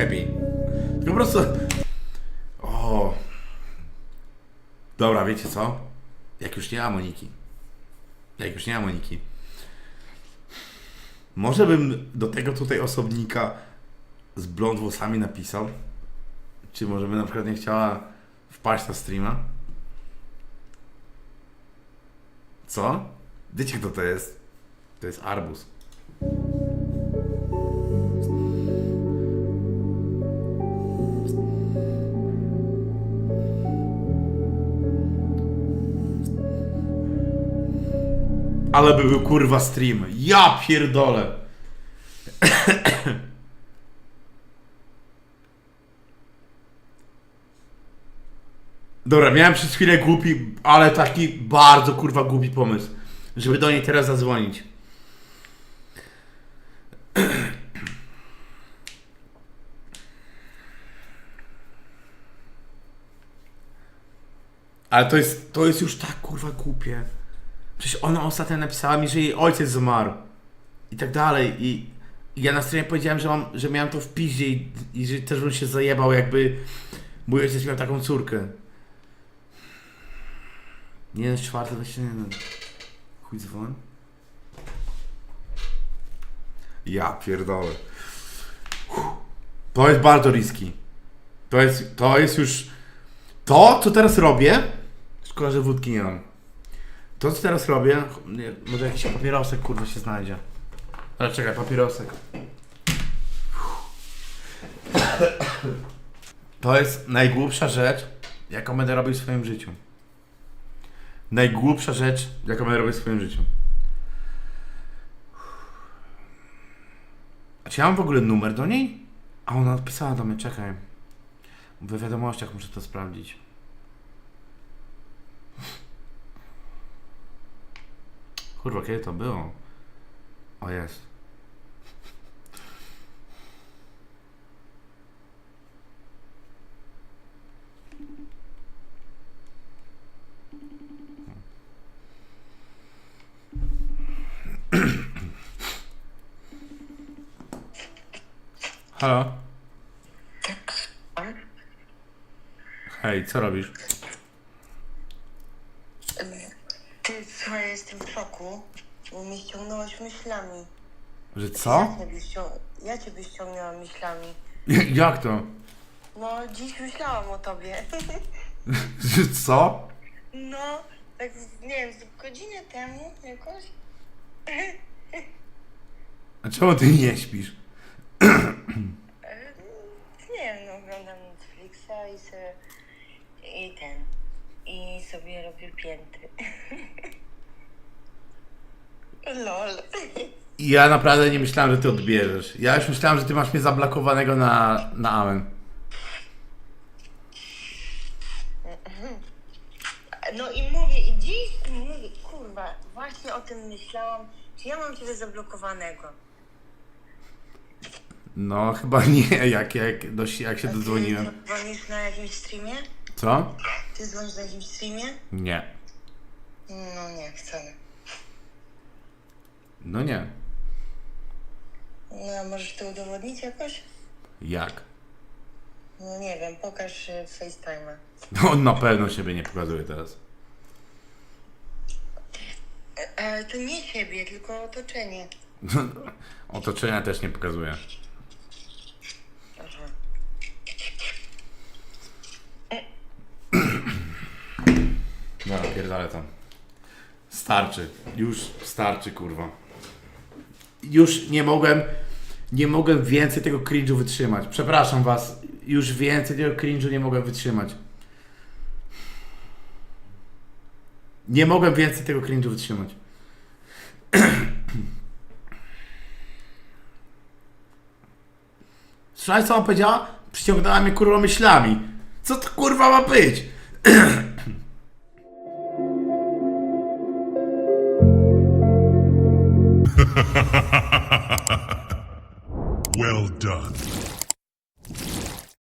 happy. Tylko po prostu... O. Dobra, wiecie co? Jak już nie ma Moniki. Jak już nie ma Moniki. Może bym do tego tutaj osobnika z blond włosami napisał? Czy może by na przykład nie chciała wpaść na streama? Co? Wiecie kto to jest? To jest Arbus. Ale by był kurwa stream. Ja pierdolę. Dobra, miałem przez chwilę głupi, ale taki bardzo kurwa głupi pomysł, żeby do niej teraz zadzwonić. Ale to jest, to jest już tak kurwa głupie. Przecież ona ostatnio napisała mi, że jej ojciec zmarł. I tak dalej. I, i ja na stronie powiedziałem, że, mam, że miałem to w piździe i, i że też bym się zajebał, jakby mój ojciec miał taką córkę. Nie jest czwarty, właśnie nie wiem. Chuj dzwon. Ja pierdolę. To jest bardzo riski. To jest, to jest już... To, co teraz robię... Szkoda, że wódki nie mam. To, co teraz robię... Nie, może jakiś papierosek, kurwa, się znajdzie. Ale czekaj, papierosek. To jest najgłupsza rzecz, jaką będę robił w swoim życiu. Najgłupsza rzecz, jaką będę robił w swoim życiu. A czy ja mam w ogóle numer do niej? A ona odpisała do mnie, czekaj. We wiadomościach muszę to sprawdzić. Kurwa, kiedy to było? O jest. Halo? Hej, co robisz? Ty, słuchaj, jestem w szoku, bo mnie ściągnąłeś myślami. Że co? Ja ciebie, ścią- ja ciebie ściągnęłam myślami. Jak to? No, dziś myślałam o tobie. Że co? No, tak, z- nie wiem, z godzinę temu jakoś. A czemu ty nie śpisz? E, Nie wiem, no, oglądam Netflixa i sobie, i ten, i sobie robię pięty. Lol. Ja naprawdę nie myślałem, że ty odbierzesz. Ja już myślałem, że ty masz mnie zablokowanego na, na amen. No i mówię, i dziś mówię, kurwa, właśnie o tym myślałam, czy ja mam ciebie zablokowanego. No, chyba nie, jak, jak, dość, jak się dodzwoniłem. Ty dzwonisz na jakimś streamie? Co? Ty dzwonisz na jakimś streamie? Nie. No nie, wcale. No nie. No a możesz to udowodnić jakoś? Jak? No nie wiem, pokaż y, FaceTime'a. No, on na pewno siebie nie pokazuje teraz. E, Ale to nie siebie, tylko otoczenie. Otoczenia też nie pokazuje. Aha. Dobra, pierdolę tam. Starczy. Już starczy, kurwa. Już nie mogłem, nie mogłem więcej tego cringe'u wytrzymać. Przepraszam was. Już więcej tego cringe'u nie mogłem wytrzymać. Nie mogłem więcej tego cringe'u wytrzymać. Słyszałeś co on powiedziała? Przyciągnęła mnie kurwa myślami. Co to kurwa ma być? well done.